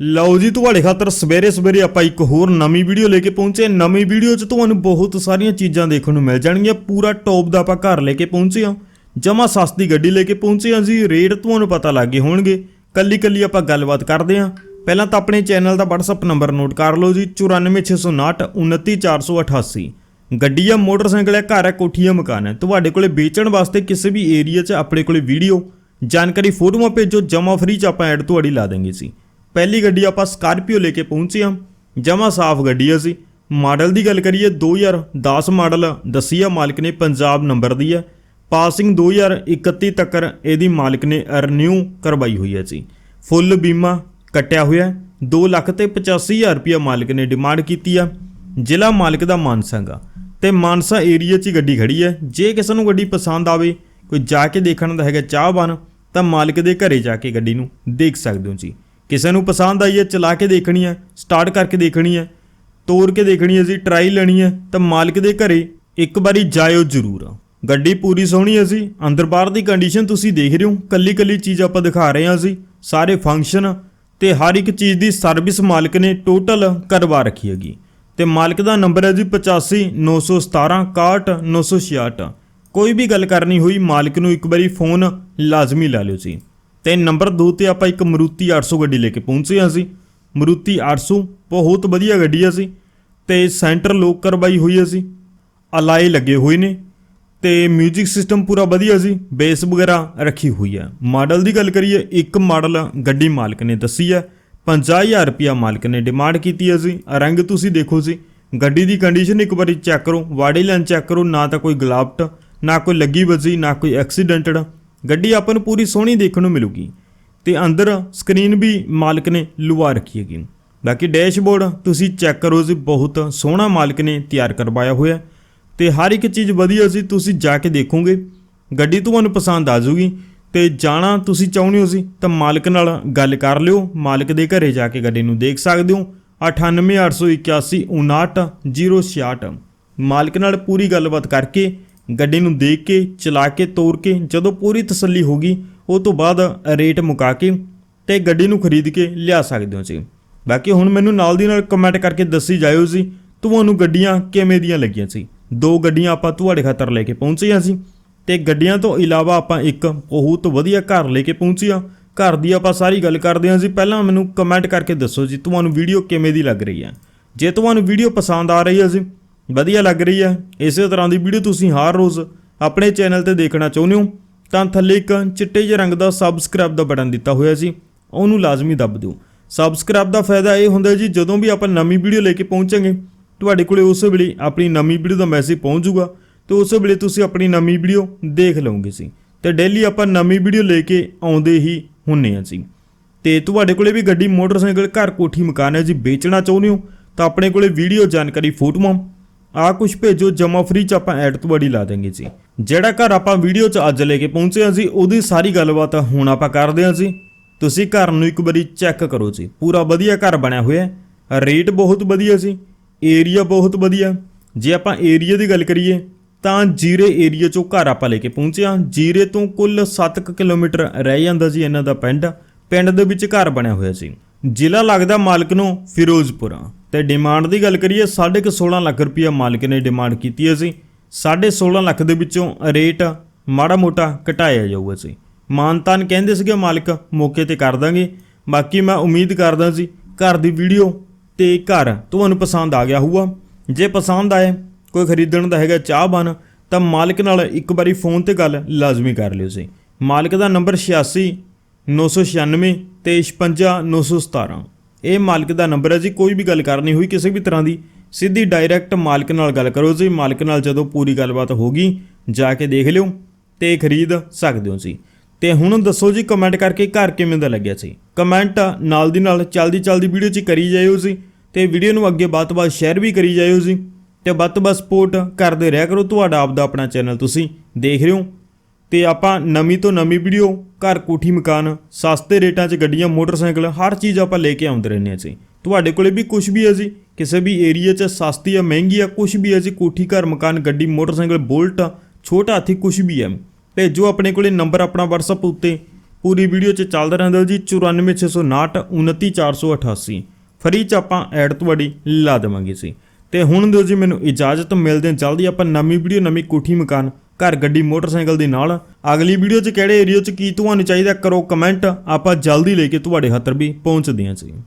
ਲਓ ਜੀ, ਤੁਹਾਡੇ ਖਾਤਰ ਸਵੇਰੇ ਸਵੇਰੇ ਆਪਾਂ ਇੱਕ ਹੋਰ ਨਵੀਂ ਵੀਡੀਓ ਲੈ ਕੇ ਪਹੁੰਚੇ ਨਵੀਂ ਵੀਡੀਓ 'ਚ ਤੁਹਾਨੂੰ ਬਹੁਤ ਸਾਰੀਆਂ ਚੀਜ਼ਾਂ ਦੇਖਣ ਨੂੰ ਮਿਲ ਜਾਣਗੀਆਂ। ਪੂਰਾ ਟੌਪ ਦਾ ਆਪਾਂ ਘਰ ਲੈ ਕੇ ਪਹੁੰਚੇ ਹਾਂ। ਜਮਾ ਸਸਤੀ ਗੱਡੀ ਲੈ ਕੇ ਪਹੁੰਚੇ ਹਾਂ ਜੀ। ਰੇਟ ਤੁਹਾਨੂੰ ਪਤਾ ਲੱਗ ਗਏ ਹੋਣਗੇ। ਕੱਲੀ ਕੱਲੀ ਆਪਾਂ ਗੱਲਬਾਤ ਕਰਦੇ ਹਾਂ। ਪਹਿਲਾਂ ਤਾਂ ਆਪਣੇ ਚੈਨਲ ਦਾ WhatsApp ਨੰਬਰ ਨੋਟ ਕਰ ਲਓ ਜੀ। 94659 29488 ਗੱਡੀ ਆ, ਮੋਟਰਸਾਈਕਲ ਹੈ ਘਰ ਹੈ ਕੋਠੀ ਹੈ ਮਕਾਨ ਹੈ ਤੁਹਾਡੇ ਕੋਲੇ ਵੇਚਣ ਵਾਸਤੇ ਕਿਸੇ ਵੀ ਏਰੀਆ 'ਚ ਆਪਣੇ ਕੋਲੇ ਵੀਡੀਓ, ਜਾਣਕਾਰੀ ਫੋਟੋਆਂ ਭੇਜੋ। ਜਮਾ ਫ੍ਰੀ 'ਚ ਆਪਾਂ ਐਡ ਤੁਹਾਡੀ ਲਾ ਦੇਂਗੇ ਸੀ ਪਹਿਲੀ ਗੱਡੀ ਆਪਾਂ ਸਕਾਰਪੀਓ ਲੈ ਕੇ ਪਹੁੰਚੇ ਹਾਂ। ਜਮਾ ਸਾਫ਼ ਗੱਡੀ ਹੈ ਸੀ ਮਾਡਲ ਦੀ ਗੱਲ ਕਰੀਏ 2010 ਮਾਡਲ ਦੱਸੀ ਮਾਲਕ ਨੇ, ਪੰਜਾਬ ਨੰਬਰ ਦੀ ਹੈ ਪਾਸਿੰਗ 2031 ਤੱਕ ਇਹਦੀ ਮਾਲਕ ਨੇ ਰੀਨਿਊ ਕਰਵਾਈ ਹੋਈ ਹੈ ਜੀ। ਫੁੱਲ ਬੀਮਾ ਕੱਟਿਆ ਹੋਇਆ 2 ਲੱਖ ਤੇ 85000 ਰੁਪਇਆ ਮਾਲਕ ਨੇ ਡਿਮਾਂਡ ਕੀਤੀ ਆ। ਜ਼ਿਲ੍ਹਾ ਮਾਲਕ ਦਾ ਮਾਨਸਾਗਾ ਤੇ ਮਾਨਸਾ ਏਰੀਆ 'ਚ ਹੀ ਗੱਡੀ ਖੜੀ ਹੈ ਜੇ ਕਿਸੇ ਨੂੰ ਗੱਡੀ ਪਸੰਦ ਆਵੇ, ਕੋਈ ਜਾ ਕੇ ਦੇਖਣ ਦਾ ਹੈਗਾ ਚਾਹਵਾਨ, ਤਾਂ ਮਾਲਕ ਦੇ ਘਰੇ ਜਾ ਕੇ ਗੱਡੀ ਨੂੰ ਦੇਖ ਸਕਦੇ ਹੋ ਜੀ। ਕਿਸੇ ਨੂੰ ਪਸੰਦ ਆਈ ਹੈ, ਚਲਾ ਕੇ ਦੇਖਣੀ ਹੈ ਸਟਾਰਟ ਕਰਕੇ ਦੇਖਣੀ ਹੈ ਤੋੜ ਕੇ ਦੇਖਣੀ ਹੈ ਜੀ ਟਰਾਈ ਲੈਣੀ ਹੈ, ਤਾਂ ਮਾਲਕ ਦੇ ਘਰੇ ਇੱਕ ਵਾਰੀ ਜਾਇਓ ਜ਼ਰੂਰ ਗੱਡੀ ਪੂਰੀ ਸੋਹਣੀ ਹੈ ਜੀ ਅੰਦਰ ਬਾਹਰ ਦੀ ਕੰਡੀਸ਼ਨ ਤੁਸੀਂ ਦੇਖ ਰਹੇ ਹੋ ਕੱਲੀ ਕੱਲੀ ਚੀਜ਼ ਆਪਾਂ ਦਿਖਾ ਰਹੇ ਹਾਂ ਜੀ ਸਾਰੇ ਫੰਕਸ਼ਨ ਤੇ ਹਰ ਇੱਕ ਚੀਜ਼ ਦੀ ਸਰਵਿਸ ਮਾਲਕ ਨੇ ਟੋਟਲ ਕਰਵਾ ਰੱਖੀ ਹੈਗੀ। ਤੇ ਮਾਲਕ ਦਾ ਨੰਬਰ ਹੈ ਜੀ 85 917 61 966 ਕੋਈ ਵੀ ਗੱਲ ਕਰਨੀ ਹੋਈ, ਮਾਲਕ ਨੂੰ ਇੱਕ ਵਾਰੀ ਫੋਨ ਲਾਜ਼ਮੀ ਲਾ ਲਿਓ ਜੀ। ਤੇ ਨੰਬਰ 2 ਤੇ ਆਪਾਂ ਇੱਕ ਮਰੂਤੀ 800 ਗੱਡੀ ਲੈ ਕੇ ਪਹੁੰਚੇ ਹਾਂ ਸੀ ਮਰੂਤੀ 800 ਬਹੁਤ ਵਧੀਆ ਗੱਡੀ ਆ ਸੀ ਤੇ ਸੈਂਟਰ ਲੋਕ ਕਰਵਾਈ ਹੋਈ ਆ ਸੀ ਅਲਾਈ ਲੱਗੇ ਹੋਏ ਨੇ। ਤੇ 뮤직 ਸਿਸਟਮ ਪੂਰਾ ਵਧੀਆ ਸੀ ਬੇਸ ਵਗੈਰਾ ਰੱਖੀ ਹੋਈ ਹੈ ਮਾਡਲ ਦੀ ਗੱਲ ਕਰੀਏ, ਇੱਕ ਮਾਡਲ ਗੱਡੀ ਮਾਲਕ ਨੇ ਦੱਸੀ ਹੈ 50000 ਰੁਪਿਆ ਮਾਲਕ ਨੇ ਡਿਮਾਂਡ ਕੀਤੀ ਹੈ ਸੀ ਰੰਗ ਤੁਸੀਂ ਦੇਖੋ ਸੀ ਗੱਡੀ ਦੀ ਕੰਡੀਸ਼ਨ ਇੱਕ ਵਾਰੀ ਚੈੱਕ ਕਰੋ। ਵਾੜੀ ਲਾਈਨ ਚੈੱਕ ਕਰੋ। ਨਾ ਤਾਂ ਕੋਈ ਗਲਾਵਟ ਨਾ ਕੋਈ ਲੱਗੀ ਵੱਜੀ, ਨਾ ਕੋਈ ਐਕਸੀਡੈਂਟਡ ਗੱਡੀ ਆਪਾਂ ਨੂੰ ਪੂਰੀ ਸੋਹਣੀ ਦੇਖਣ ਨੂੰ ਮਿਲੂਗੀ। ਤੇ ਅੰਦਰ ਸਕਰੀਨ ਵੀ ਮਾਲਕ ਨੇ ਲੁਆ ਰੱਖੀ ਹੈਗੀ। ਬਾਕੀ ਡੈਸ਼ਬੋਰਡ ਤੁਸੀਂ ਚੈੱਕ ਕਰੋ ਜੀ, ਬਹੁਤ ਸੋਹਣਾ ਮਾਲਕ ਨੇ ਤਿਆਰ ਕਰਵਾਇਆ ਹੋਇਆ ਤੇ ਹਰ ਇੱਕ ਚੀਜ਼ ਵਧੀਆ ਸੀ ਤੁਸੀਂ ਜਾ ਕੇ ਦੇਖੋਗੇ। ਗੱਡੀ ਤੁਹਾਨੂੰ ਪਸੰਦ ਆ ਜਾਊਗੀ ਤੇ ਜਾਣਾ ਤੁਸੀਂ ਚਾਹੁੰਦੇ ਹੋ ਸੀ ਤਾਂ ਮਾਲਕ ਨਾਲ ਗੱਲ ਕਰ ਲਿਓ। ਮਾਲਕ ਦੇ ਘਰੇ ਜਾ ਕੇ ਗੱਡੀ ਨੂੰ ਦੇਖ ਸਕਦੇ ਹੋ। 9881899066 ਮਾਲਕ ਨਾਲ ਪੂਰੀ ਗੱਲਬਾਤ ਕਰਕੇ ਗੱਡੀ ਨੂੰ ਦੇਖ ਕੇ, ਚਲਾ ਕੇ, ਤੋਰ ਕੇ ਜਦੋਂ ਪੂਰੀ ਤਸੱਲੀ ਹੋ ਗਈ, ਉਹ ਤੋਂ ਬਾਅਦ ਰੇਟ ਮੁਕਾ ਕੇ ਤੇ ਗੱਡੀ ਨੂੰ ਖਰੀਦ ਕੇ ਲਿਆ ਸਕਦੇ ਹੋ ਜੀ। ਬਾਕੀ ਹੁਣ ਮੈਨੂੰ ਨਾਲ ਦੀ ਨਾਲ ਕਮੈਂਟ ਕਰਕੇ ਦੱਸੀ ਜਾਇਓ ਜੀ, ਤੁਹਾਨੂੰ ਗੱਡੀਆਂ ਕਿਵੇਂ ਦੀਆਂ ਲੱਗੀਆਂ ਸੀ? ਦੋ ਗੱਡੀਆਂ ਆਪਾਂ ਤੁਹਾਡੇ ਖਾਤਰ ਲੈ ਕੇ ਪਹੁੰਚੀਆਂ ਸੀ ਤੇ ਗੱਡੀਆਂ ਤੋਂ ਇਲਾਵਾ ਆਪਾਂ ਇੱਕ ਬਹੁਤ ਵਧੀਆ ਘਰ ਲੈ ਕੇ ਪਹੁੰਚੇ ਹਾਂ ਘਰ ਦੀ ਆਪਾਂ ਸਾਰੀ ਗੱਲ ਕਰਦੇ ਹਾਂ ਜੀ, ਪਹਿਲਾਂ ਮੈਨੂੰ ਕਮੈਂਟ ਕਰਕੇ ਦੱਸੋ ਜੀ, ਤੁਹਾਨੂੰ ਵੀਡੀਓ ਕਿਵੇਂ ਦੀ ਲੱਗ ਰਹੀ ਹੈ? ਜੇ ਤੁਹਾਨੂੰ ਵੀਡੀਓ ਪਸੰਦ ਆ ਰਹੀ ਹੈ ਜੀ ਵਧੀਆ ਲੱਗ ਰਹੀ ਹੈ। ਇਸੇ ਤਰ੍ਹਾਂ ਦੀ ਵੀਡੀਓ ਤੁਸੀਂ ਹਰ ਰੋਜ਼ ਆਪਣੇ ਚੈਨਲ ਤੇ ਦੇਖਣਾ ਚਾਹੁੰਦੇ ਹੋ, ਤਾਂ ਥੱਲੇ ਇੱਕ ਚਿੱਟੇ ਜਿਹੇ ਰੰਗ ਦਾ ਸਬਸਕ੍ਰਾਈਬ ਦਾ ਬਟਨ ਦਿੱਤਾ ਹੋਇਆ ਸੀ, ਉਹਨੂੰ ਲਾਜ਼ਮੀ ਦੱਬ ਦਿਓ। ਸਬਸਕ੍ਰਾਈਬ ਦਾ ਫਾਇਦਾ ਇਹ ਹੁੰਦਾ ਜੀ, ਜਦੋਂ ਵੀ ਆਪਾਂ ਨਵੀਂ ਵੀਡੀਓ ਲੈ ਕੇ ਪਹੁੰਚਾਂਗੇ, ਤੁਹਾਡੇ ਕੋਲੇ ਉਸ ਵੇਲੇ ਆਪਣੀ ਨਵੀਂ ਵੀਡੀਓ ਦਾ ਮੈਸੇਜ ਪਹੁੰਚ ਜਾਊਗਾ, ਤੇ ਉਸ ਵੇਲੇ ਤੁਸੀਂ ਆਪਣੀ ਨਵੀਂ ਵੀਡੀਓ ਦੇਖ ਲਓਗੇ ਸੀ ਤੇ ਡੇਲੀ ਆਪਾਂ ਨਵੀਂ ਵੀਡੀਓ ਲੈ ਕੇ ਆਉਂਦੇ ਹੀ ਹੁੰਨੇ ਆ ਜੀ। ਤੇ ਤੁਹਾਡੇ ਕੋਲੇ ਵੀ ਗੱਡੀ ਮੋਟਰਸਾਈਕਲ ਘਰ ਕੋਠੀ ਮਕਾਨ ਹੈ ਜੀ, ਵੇਚਣਾ ਚਾਹੁੰਦੇ ਹੋ, ਤਾਂ ਆਪਣੇ ਕੋਲੇ ਵੀਡੀਓ ਜਾਣਕਾਰੀ ਫੋਟੋਆਂ ਆ ਕੁਝ ਭੇਜੋ ਜਮਾ ਫ੍ਰੀ ਚ ਆਪਾਂ ਐਡ ਤੁਹਾਡੀ ਲਾ ਦੇਂਗੇ ਜੀ। ਜਿਹੜਾ ਘਰ ਆਪਾਂ ਵੀਡੀਓ ਚ ਅੱਜ ਲੈ ਕੇ ਪਹੁੰਚੇ ਹਾਂ ਜੀ, ਉਹਦੀ ਸਾਰੀ ਗੱਲਬਾਤ ਹੁਣ ਆਪਾਂ ਕਰਦੇ ਹਾਂ ਜੀ। ਤੁਸੀਂ ਘਰ ਨੂੰ ਇੱਕ ਵਾਰੀ ਚੈੱਕ ਕਰੋ ਜੀ। ਪੂਰਾ ਵਧੀਆ ਘਰ ਬਣਿਆ ਹੋਇਆ ਹੈ। ਰੇਟ ਬਹੁਤ ਵਧੀਆ ਸੀ ਏਰੀਆ ਬਹੁਤ ਵਧੀਆ। ਜੇ ਆਪਾਂ ਏਰੀਆ ਦੀ ਗੱਲ ਕਰੀਏ, ਤਾਂ ਜੀਰੇ ਏਰੀਆ ਚੋਂ ਘਰ ਆਪਾਂ ਲੈ ਕੇ ਪਹੁੰਚੇ ਹਾਂ। ਜੀਰੇ ਤੋਂ ਕੁੱਲ 7 ਕਿਲੋਮੀਟਰ ਰਹਿ ਜਾਂਦਾ ਜੀ ਇਹਨਾਂ ਦਾ ਪਿੰਡ। ਪਿੰਡ ਦੇ ਵਿੱਚ ਘਰ ਬਣਿਆ ਹੋਇਆ ਸੀ ਜ਼ਿਲ੍ਹਾ ਲੱਗਦਾ ਮਾਲਕ ਨੂੰ ਫਿਰੋਜ਼ਪੁਰ। ਤੇ ਡਿਮਾਂਡ ਦੀ ਗੱਲ ਕਰੀਏ 16.5 ਲੱਖ ਰੁਪਇਆ ਮਾਲਕ ਨੇ ਡਿਮਾਂਡ ਕੀਤੀ ਹੈ ਸੀ 16.5 ਲੱਖ ਦੇ ਵਿੱਚੋਂ ਰੇਟ ਮਾੜਾ ਮੋਟਾ ਘਟਾਇਆ ਜਾਊਗਾ ਸੀ ਮਾਨਤਾਨ ਕਹਿੰਦੇ ਸੀਗੇ ਮਾਲਕ, ਮੌਕੇ ਤੇ ਕਰ ਦਾਂਗੇ। ਬਾਕੀ ਮੈਂ ਉਮੀਦ ਕਰਦਾ ਸੀ ਘਰ ਦੀ ਵੀਡੀਓ ਤੇ ਘਰ ਤੁਹਾਨੂੰ ਪਸੰਦ ਆ ਗਿਆ ਹੋਊਗਾ। ਜੇ ਪਸੰਦ ਆਏ, ਕੋਈ ਖਰੀਦਣ ਦਾ ਹੈਗਾ ਚਾਹਵਾਨ ਤਾਂ ਮਾਲਕ ਨਾਲ ਇੱਕ ਵਾਰੀ ਫੋਨ ਤੇ ਗੱਲ ਲਾਜ਼ਮੀ ਕਰ ਲਿਓ ਸੀ ਮਾਲਕ ਦਾ ਨੰਬਰ 86 996 ਤੇ 56 917 ਇਹ ਮਾਲਕ ਦਾ ਨੰਬਰ ਹੈ ਜੀ, ਕੋਈ ਵੀ ਗੱਲ ਕਰਨੀ ਹੋਈ ਕਿਸੇ ਵੀ ਤਰ੍ਹਾਂ ਦੀ, ਸਿੱਧੀ ਡਾਇਰੈਕਟ ਮਾਲਕ ਨਾਲ ਗੱਲ ਕਰੋ ਜੀ, ਮਾਲਕ ਨਾਲ ਜਦੋਂ ਪੂਰੀ ਗੱਲਬਾਤ ਹੋਗੀ ਜਾ ਕੇ ਦੇਖ ਲਿਓ ਤੇ ਖਰੀਦ ਸਕਦੇ ਹੋ ਜੀ। ਤੇ ਹੁਣ ਦੱਸੋ ਜੀ ਕਮੈਂਟ ਕਰਕੇ ਘਰ ਕਿਵੇਂ ਦਾ ਲੱਗਿਆ ਸੀ? ਕਮੈਂਟ ਨਾਲ ਦੀ ਨਾਲ ਚਲਦੀ ਚਲਦੀ ਵੀਡੀਓ 'ਚ ਕਰੀ ਜਾਇਓ ਜੀ ਤੇ ਵੀਡੀਓ ਨੂੰ ਅੱਗੇ ਬਾਤ-ਬਾਤ ਸ਼ੇਅਰ ਵੀ ਕਰੀ ਜਾਇਓ ਜੀ। ਤੇ ਵੱਧ-ਵੱਧ ਸਪੋਰਟ ਕਰਦੇ ਰਿਹਾ ਕਰੋ, ਤੁਹਾਡਾ ਆਪਦਾ ਆਪਣਾ ਚੈਨਲ ਤੁਸੀਂ ਦੇਖ ਰਹੇ ਹੋ। ਤੇ ਆਪਾਂ ਨਵੀਂ ਤੋਂ ਨਵੀਂ ਵੀਡੀਓ, ਘਰ ਕੋਠੀ ਮਕਾਨ, ਸਸਤੇ ਰੇਟਾਂ 'ਚ ਗੱਡੀਆਂ, ਮੋਟਰਸਾਈਕਲ, ਹਰ ਚੀਜ਼ ਆਪਾਂ ਲੈ ਕੇ ਆਉਂਦੇ ਰਹਿੰਦੇ ਹਾਂ ਜੀ ਤੁਹਾਡੇ ਕੋਲੇ ਵੀ ਕੁਝ ਵੀ ਹੈ ਜੀ? ਕਿਸੇ ਵੀ ਏਰੀਆ 'ਚ ਸਸਤੀ ਆ, ਮਹਿੰਗੀ ਆ ਕੁਝ ਵੀ ਹੈ ਜੀ? ਕੋਠੀ, ਘਰ, ਮਕਾਨ, ਗੱਡੀ, ਮੋਟਰਸਾਈਕਲ, ਬੁਲਟ, ਛੋਟਾ ਹਾਥੀ ਕੁਝ ਵੀ ਹੈ। ਭੇਜੋ ਆਪਣੇ ਕੋਲੇ ਨੰਬਰ ਆਪਣਾ WhatsApp ਉੱਤੇ। ਪੂਰੀ ਵੀਡੀਓ 'ਚ ਚੱਲਦਾ ਰਹਿੰਦਾ ਜੀ 94659 29488 ਫਰੀ 'ਚ ਆਪਾਂ ਐਡ ਤੁਹਾਡੀ ਲਾ ਦੇਵਾਂਗੇ ਸੀ ਤੇ ਹੁਣ ਦਿਓ ਜੀ, ਮੈਨੂੰ ਇਜਾਜ਼ਤ, ਮਿਲਦੇ ਹਾਂ ਜਲਦੀ। ਆਪਾਂ ਨਵੀਂ ਵੀਡੀਓ, ਨਵੀਂ ਕੋਠੀ, ਮਕਾਨ ਘਰ ਗੱਡੀ ਮੋਟਰਸਾਈਕਲ ਦੇ ਨਾਲ। ਅਗਲੀ ਵੀਡੀਓ 'ਚ ਕਿਹੜੇ ਏਰੀਆ 'ਚ ਕੀ ਤੁਹਾਨੂੰ ਚਾਹੀਦਾ ਕਰੋ ਕਮੈਂਟ ਆਪਾਂ ਜਲਦੀ ਲੈ ਕੇ ਤੁਹਾਡੇ ਹੱਥਰ ਵੀ ਪਹੁੰਚਦੇ ਹਾਂ ਜੀ।